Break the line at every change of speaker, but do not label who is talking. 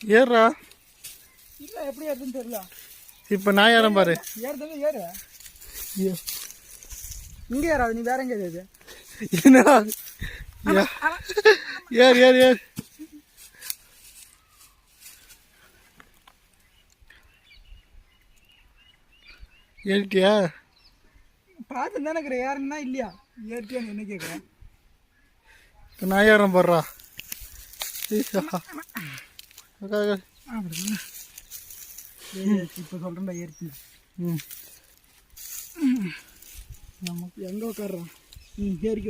ஏறுறா.
இல்லை எப்படி ஏறுதுன்னு தெரியல.
இப்போ நான் ஏறேன் பாரு.
ஏறுறது ஏறு. இங்கே ஏறாது நீ வேற எங்கே ஏறு.
என்னடா? ஏ- ஏறு ஏறு ஏறு ஏறிட்டியா?
பார்த்து தானே இருக்கிற ஏறுனா இல்லையா? ஏறிட்டியான்னு என்ன கேட்குறேன்
இப்ப நான் ஏறேன் பாடுறா
இப்போ சொல்கிறேன்டா ஏறிச்சு
ம்.
நமக்கு எங்கே உட்காடுறோம் ம் ஏறிக்கோ.